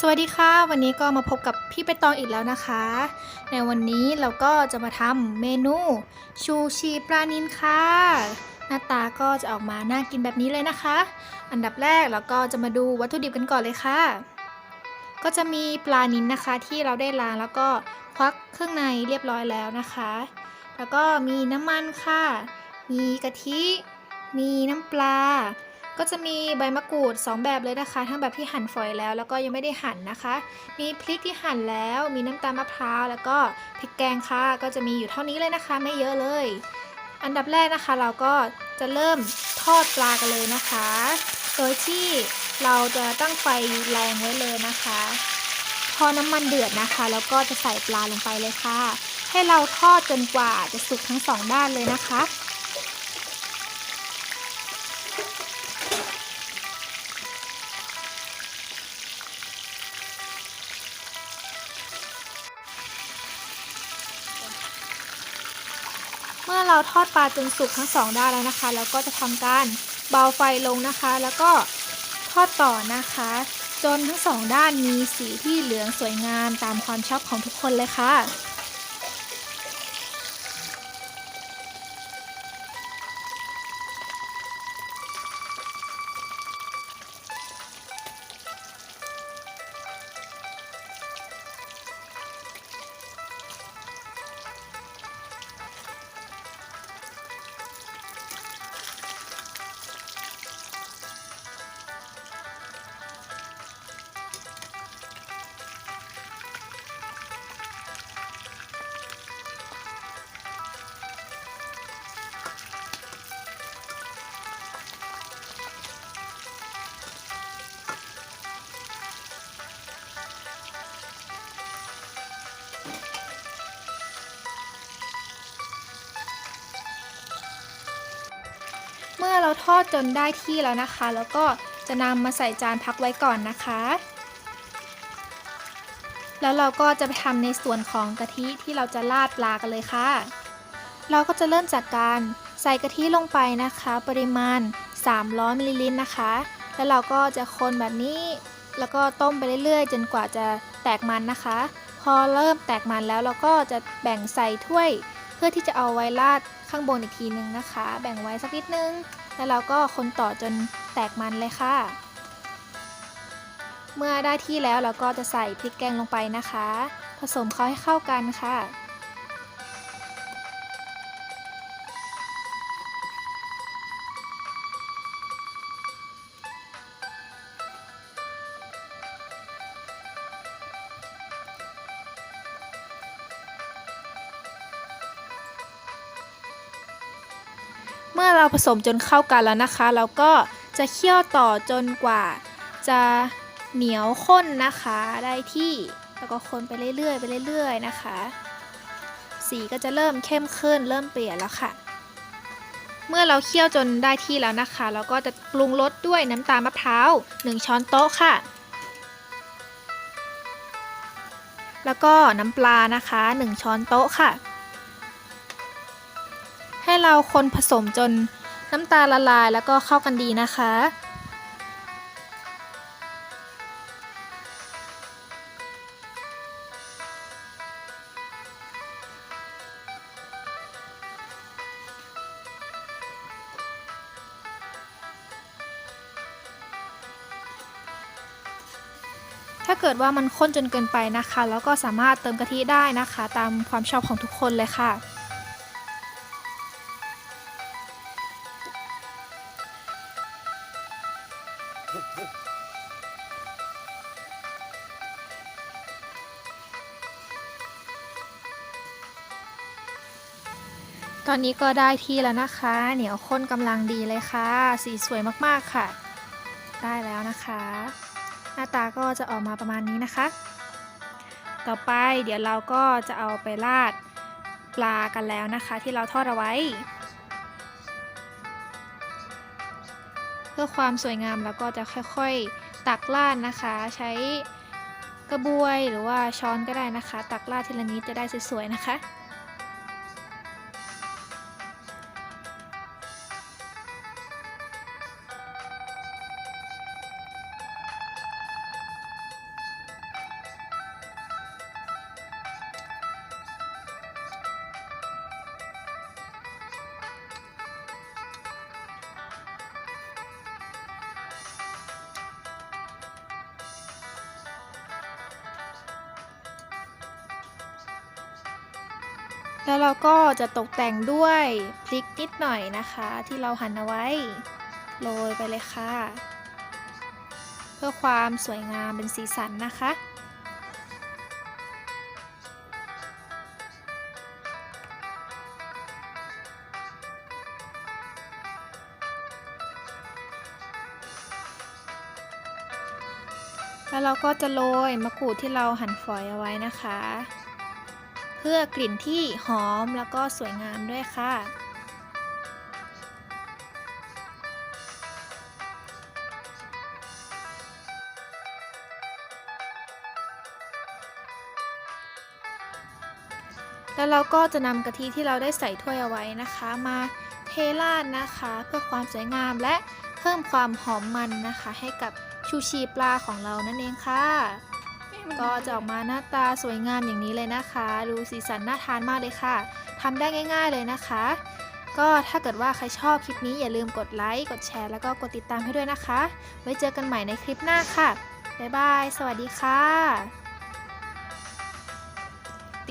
สวัสดีค่ะ วันนี้ก็มาพบกับพี่ไปตองอีกแล้วนะคะ ในวันนี้เราก็จะมาทำเมนูชูชีปลานินค่ะ หน้าตาก็จะออกมาน่ากินแบบนี้เลยนะคะ อันดับแรกเราก็จะมาดูวัตถุดิบกันก่อนเลยค่ะ ก็จะมีปลานินนะคะที่เราได้ล้างแล้วก็ควักเครื่องในเรียบร้อยแล้วนะคะ แล้วก็มีน้ำมันค่ะ มีกะทิ มีน้ำปลา ก็จะมีใบมะกรูด 2 แบบเลยนะคะ ทั้งแบบที่หั่นฝอยแล้ว แล้วก็ยังไม่ได้หั่นนะคะ มีพริกที่หั่นแล้ว มีน้ำตาลมะพร้าว แล้วก็พริกแกงค่ะ ก็จะมีอยู่เท่านี้เลยนะคะ ไม่เยอะเลย อันดับแรกนะคะ เราก็จะเริ่มทอดปลากันเลยนะคะ โดยที่เราจะตั้งไฟแรงไว้เลยนะคะ พอน้ำมันเดือดนะคะ แล้วก็จะใส่ปลาลงไปเลยค่ะ ให้เราทอดจนกว่าจะสุกทั้งสองด้านเลยนะคะ เมื่อเราทอดปลาจนสุกทั้งสองด้านแล้วนะคะ แล้วก็จะทำการเบาไฟลงนะคะ แล้วก็ทอดต่อนะคะ จนทั้งสองด้านมีสีที่เหลืองสวยงามตามความชอบของทุกคนเลยค่ะ เราทอดจนได้ที่แล้วนะคะ แล้วก็จะนำมาใส่จานพักไว้ก่อนนะคะ แล้วเราก็จะไปทำในส่วนของกะทิที่เราจะราดปลากันเลยค่ะ เราก็จะเริ่มจากการใส่กะทิลงไปนะคะ ปริมาณ 300มิลลิลิตรนะคะ แล้วเราก็จะคนแบบนี้แล้วก็ต้มไปเรื่อยๆ จนกว่าจะแตกมันนะคะ พอเริ่มแตกมันแล้วเราก็จะแบ่งใส่ถ้วย เพื่อที่จะเอาไว้ราดข้างบนอีกทีนึงนะคะ แบ่งไว้สักนิดนึง แล้วเราก็คนต่อจนแตกมันเลยค่ะ เมื่อได้ที่แล้วเราก็จะใส่พริกแกงลงไปนะคะ ผสมเขาให้เข้ากันค่ะ มื่อเราผสมจนเข้ากันแล้วนะคะ เราก็จะเคี่ยวต่อจนกว่า จะเหนียวข้นนะคะ ได้ที่แล้วก็คนไปเรื่อยๆไปเรื่อย ๆ นะคะ สีก็จะเริ่มเข้มขึ้น เริ่มเปลี่ยนแล้วค่ะ เมื่อเราเคี่ยวจนได้ที่แล้วนะคะ เราก็จะปรุงรสด้วยน้ำตาลมะพร้าว 1 ช้อนโต๊ะค่ะ แล้วก็น้ำปลานะคะ 1 ช้อนโต๊ะค่ะ เราคนผสมจนน้ำตาลละลายแล้วก็เข้ากันดีนะคะ ถ้าเกิดว่ามันข้นจนเกินไปนะคะ แล้วก็สามารถเติมกะทิได้นะคะ ตามความชอบของทุกคนเลยค่ะ ตอนนี้ก็ได้ที่แล้วนะคะ เหนียวข้นกำลังดีเลยค่ะ สีสวยมากๆค่ะ ได้แล้วนะคะ หน้าตาก็จะออกมาประมาณนี้นะคะ ต่อไปเดี๋ยวเราก็จะเอาไปราดปลากันแล้วนะคะ ที่เราทอดเอาไว้ เพื่อความสวยงามแล้วก็จะค่อยๆตักราดนะคะ ใช้กระบวยหรือว่าช้อนก็ได้นะคะ ตักราดทีละนิดจะได้สวยๆนะคะ แล้วเราก็จะตกแต่งด้วยพริกนิดหน่อยนะคะ ที่เราหั่นเอาไว้โรยไปเลยค่ะ เพื่อความสวยงามเป็นสีสันนะคะ แล้วเราก็จะโรยมะกรูดที่เราหั่นฝอยเอาไว้นะคะ เพื่อกลิ่นที่หอมแล้วก็สวยงามด้วยค่ะ แล้วเราก็จะนำกะทิที่เราได้ใส่ถ้วยเอาไว้นะคะ มาเทราดนะคะ เพื่อความสวยงามและเพิ่มความหอมมันนะคะ ให้กับชูชีปลาของเรานั่นเองค่ะ ก็จะออกมาหน้าตาสวยงามอย่างนี้เลยนะคะ ดูสีสันน่าทานมากเลยค่ะทำได้ง่าย ๆเลยนะคะ ก็ถ้าเกิดว่าใครชอบคลิปนี้อย่าลืมกดไลค์ กดแชร์ แล้วก็กดติดตามให้ด้วยนะคะ ไว้เจอกันใหม่ในคลิปหน้าค่ะ บ๊ายบาย สวัสดีค่ะ